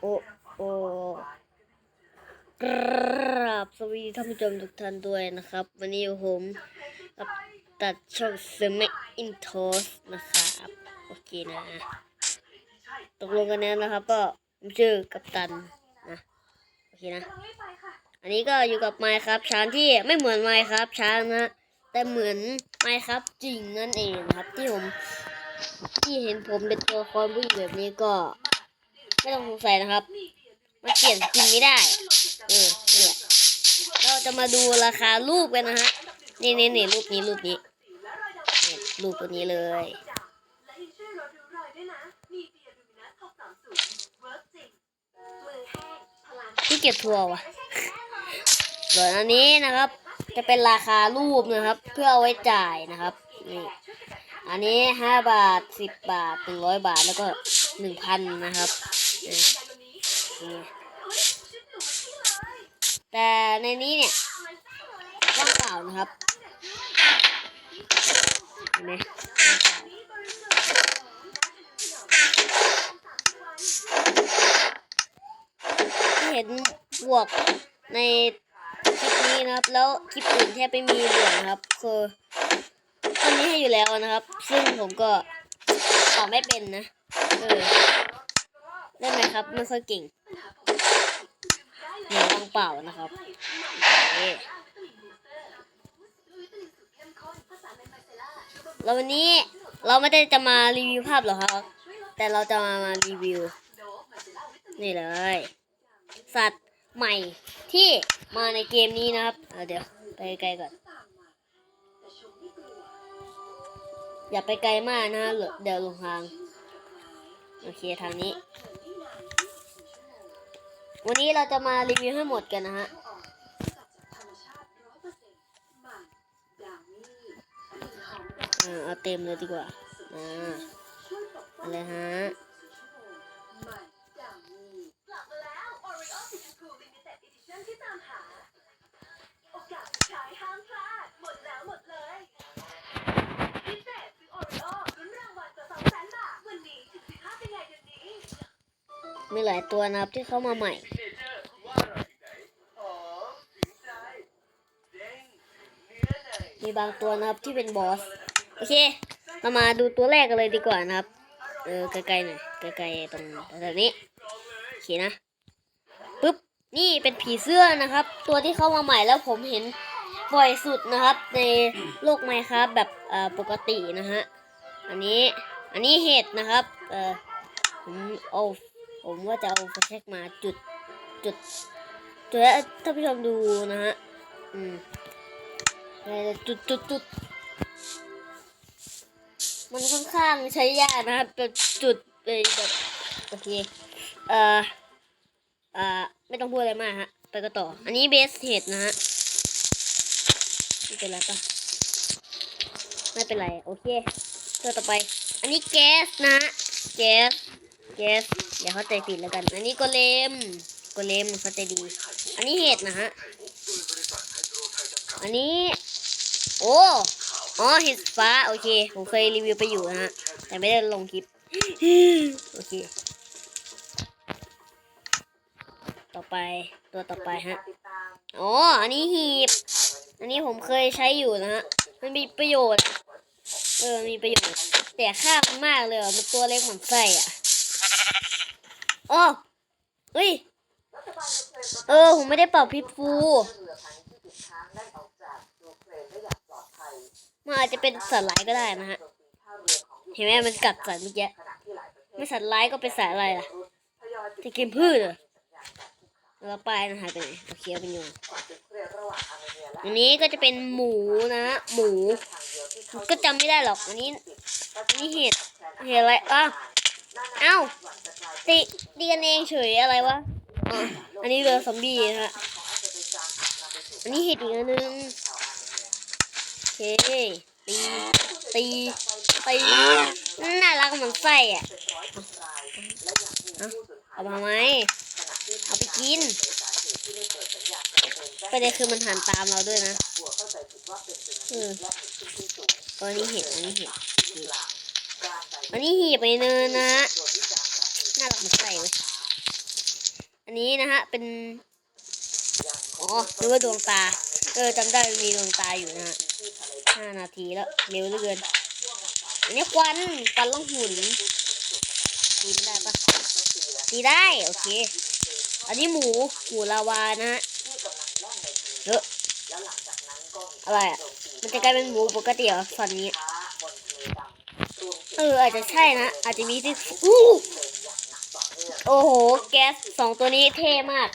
โอ้โอ้กราบสวัสดีท่านผู้ชมทุกท่านด้วยนะครับ วันนี้ผมตัดช่องเซมอินทอสนะครับ โอเคนะ ตกลงกันแล้วนะครับ ก็ผมชื่อกัปตันนะ โอเคนะ อันนี้ก็อยู่กับไมค์ครับช้างที่ไม่เหมือนไมค์ครับช้างนะแต่เหมือนไมค์ครับจริงนั่นเองครับที่ผมที่เห็นผมเป็นตัวละครผู้หญิงแบบนี้ก็ ไม่ต้องสงสัยนะครับ มันเปลี่ยนกินไม่ได้ เออนี่แหละเราจะมาดูราคารูปกันนะฮะ นี่นี่นี่รูปนี้รูปนี้รูปตัวนี้เลยและยังช่วยลดริ้วรอยด้วยนะมีเบียร์ที่เก็บทัวร์ว่ะส่วนอันนี้นะครับ จะเป็นราคารูปนะครับ เพื่อเอาไว้จ่ายนะครับนี่อันนี้ห้าบาทสิบบาทหนึ่งร้อยบาทแล้วก็หนึ่งพันนะครับ แต่ในนี้เนี่ยว่างเปล่านะครับเห็นไหมว่างเปล่าที่เห็นบวกในคลิปนี้นะครับ แล้วคลิปอื่นแทบไม่มีบวกนะครับ คือตอนนี้ให้อยู่แล้วนะครับ ซึ่งผมก็ตอบไม่เป็นนะ เออ ได้ไหมครับไม่ค่อยเก่งเนี่ยว่างเปล่านะครับเคแล้ววันนี้เราไม่ได้จะมารีวิวภาพหรอกครับ แต่เราจะมามารีวิว นี่เลย สัตว์ใหม่ที่มาในเกมนี้นะครับเเดี๋ยวไปไกลก่อน อย่าไปไกลมากนะฮะเดี๋ยวลงทาง โอเคทางนี้ วันนี้เราจะมารีวิวให้หมดกันนะฮะเออเอาเต็มเลยดีกว่าอ่าอะไรฮะ มีหลายตัวนะครับที่เข้ามาใหม่ มีบางตัวนะครับที่เป็นบอส โอเค เรามาดูตัวแรกกันเลยดีกว่านะครับ เออไกลๆหน่อยไกลๆตรงแถวนี้โอเคนะปุ๊บนี่เป็นผีเสื้อนะครับ ตัวที่เข้ามาใหม่แล้วผมเห็นบ่อยสุดนะครับ ในโลกไมครับแบบปกตินะฮะ อันนี้ อันนี้เห็ดนะครับ เออผมเอา ผมว่าจะเอาไฟแช็กมาจุดจุดจุดให้ท่านผู้ชมดูนะฮะ อืมเออจุดจุดจุดมันค่อนข้างใช้ยากนะครับแบบจุดไปแบบโอเค เอ่อ เอ่อ ไม่ต้องพูดอะไรมากฮะ ไปกันต่อ อันนี้เบสเฮดนะฮะไม่เป็นไรปะไม่เป็นไร โอเค ตัวต่อไป อันนี้แก๊สนะ แก๊ส แก๊ส อย่าเข้าใจผิดแล้วกัน อันนี้โกเลมโกเลมเข้าใจดี อันนี้เห็ดนะฮะ อันนี้ โอ้อ๋อเห็ดฟ้า โอเค ผมเคยรีวิวไปอยู่นะฮะ แต่ไม่ได้ลงคลิป โอเค ต่อไป ตัวต่อไปฮะ อ๋อ อันนี้หีบ อันนี้ผมเคยใช้อยู่นะฮะ มันมีประโยชน์ เออ มีประโยชน์ แต่ค่ามันมากเลย มันตัวเล็กเหมือนไส้อะ อ๋อเฮ้ย เออ ผมไม่ได้เป่าพิษฟู มันอาจจะเป็นสัตว์ร้ายก็ได้นะฮะ เห็นไหมมันกัดสัตว์เมื่อกี้ ไม่สัตว์ร้ายก็เป็นสัตว์อะไรล่ะจะกินพืชเหรอแล้วปนะหายไปไหนโอเคเป็นโยนอันนี้ก็จะเป็นหมูนะฮะหมู ก็จำไม่ได้หรอก อันนี้อันนี้เห็ดเห็ดอะไรอ้าวเอ้า ตีตีกันเองเฉยอะไรวะอันนี้เรือซอมบี้นะฮะอันนี้เห็ดอีกอันนึงโอเคตีตีตีน่ารักเหมือนไส้อะเอามาไหมเอาไปกินประเด็นคือมันหันตามเราด้วยนะเอออันนี้เห็ดอันนี้เห็ดอันนี้หีบไปเนินนะ ฮะน่ารักใส่ไว้ยอันนี้นะฮะ เป็น อ๋อหรือว่าดวงตา เออจำได้มีดวงตาอยู่นะฮะห้านาทีแล้วเร็วเหลือเกิน อันนี้ควันควันล่องหุ่นตีไม่ได้ปะตีได้ โอเค อันนี้หมูหมูลาวานะฮะเยอะอะไรอะ มันจะกลายเป็นหมูปกติเหรอฟันนี้ เอออาจจะใช่นะ อาจจะมีที่อู้ โอ้โห แก๊สสองตัวนี้เท่มาก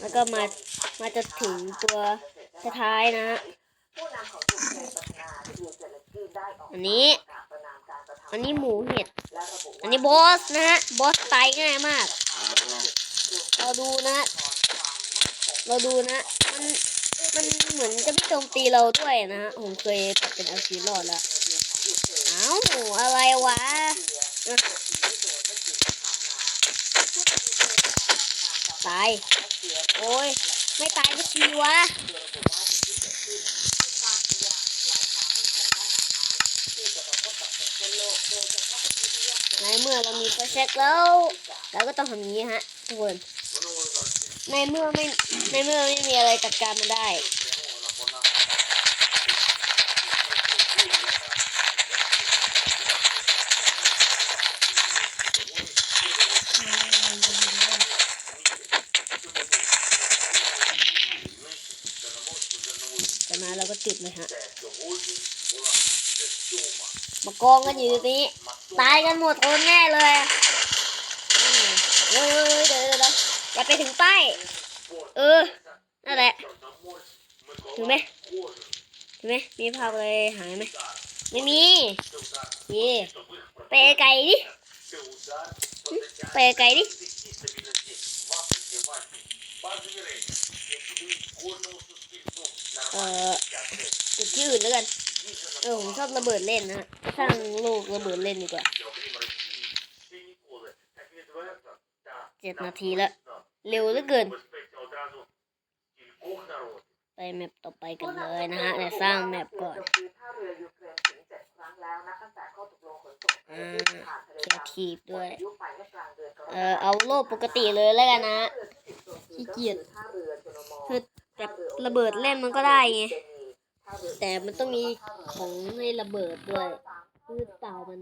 แล้วก็มา มาจะถึงตัวท้ายนะ อันนี้ อันนี้หมูเห็ด อันนี้บอสนะฮะ บอสตายง่ายมาก เราดูนะ เราดูนะ มัน มันเหมือนจะไม่โจมตีเราด้วยนะฮะ ผมเคยปัดเป็นเอาชีวิตรอดแล้ว เอ้า อะไรวะอะตายโอ้ยไม่ตายสักทีวะในเมื่อเรามีโปรเจกแล้วเราก็ต้องทำอย่างนี้ฮะทุกคนในเมื่อไม่ในเมื่อไม่มีอะไรจัดการมันได้ แต่มาเราก็จุดเลยฮะ มากองกันอยู่ตรงนี้ ตายกันหมดคนแน่เลยเฮ้ยเดี๋ยวเดี๋ยวอย่าไปถึงป้าย เออ นั่นแหละ ถึงไหมถึงไหมมีภาพอะไรหายไหม ไม่มีเย่ไปไกลดิ ไปไกลดิ เออ อื่นแล้วกัน เออผมชอบระเบิดเล่นนะสร้างโลกระเบิดเล่นดีกว่าเจ็ดนาทีแล้วเร็วเหลือเกิน ไปแมปต่อไปกันเลยนะฮะเดี๋ยสร้างแมปก่อนอ่าเขียทีบด้วย เออเอาโลกปกติเลยแล้วกันนะขี้เกียจคือแบบระเบิดเล่นมันก็ได้ไง แต่มันต้องมีของในระเบิดด้วยคือเปล่ามัน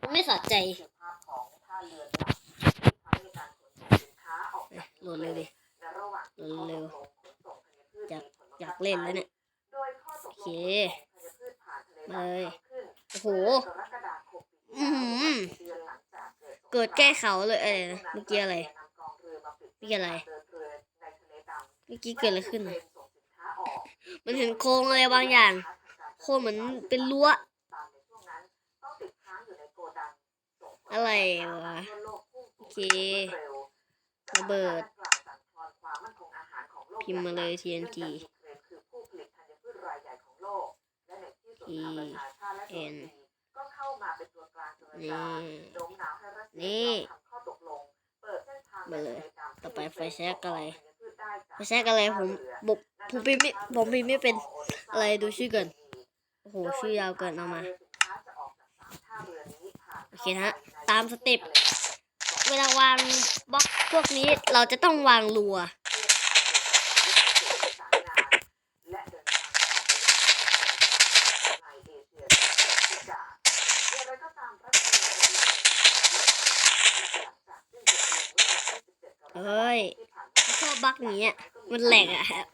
มันไม่สะใจหลดเลยดิหลดเร็วอยากอยากเล่นแล้วเนี่ยโอเคมาเลยโอ้โหอือหือเกิดแก้เขาเลยอะไรนะเมื่อกี้อะไรเมื่อกี้อะไรเมื่อกี้เกิดอะไรขึ้นนะ มันเห็นโครงอะไรบางอย่าง โครงเหมือนเป็นรั้วอะไรวะโอเคระเบิด พิมพ์มาเลย TNT T N นี่นี่มาเลย ต่อไปไฟแช็กอะไรไฟแช็กอะไรผมบอก ผมพิมพ์ไม่ผมพิมพ์ไม่เป็นอะไรดูชื่อก่อนโอ้โหชื่อยาวเกินเอามาโอเคนะตามสเต็ปเวลาวางบล็อกพวกนี้เราจะต้องวางรัวเอ้ยชอบบักอย่างเงี้มันแหลกอะฮะ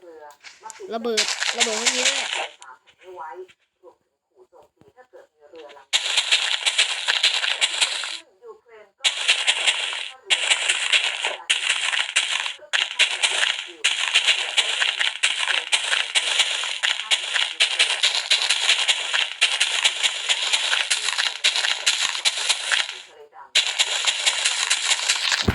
ระเบิดระเบิดพวกนี้ด้วย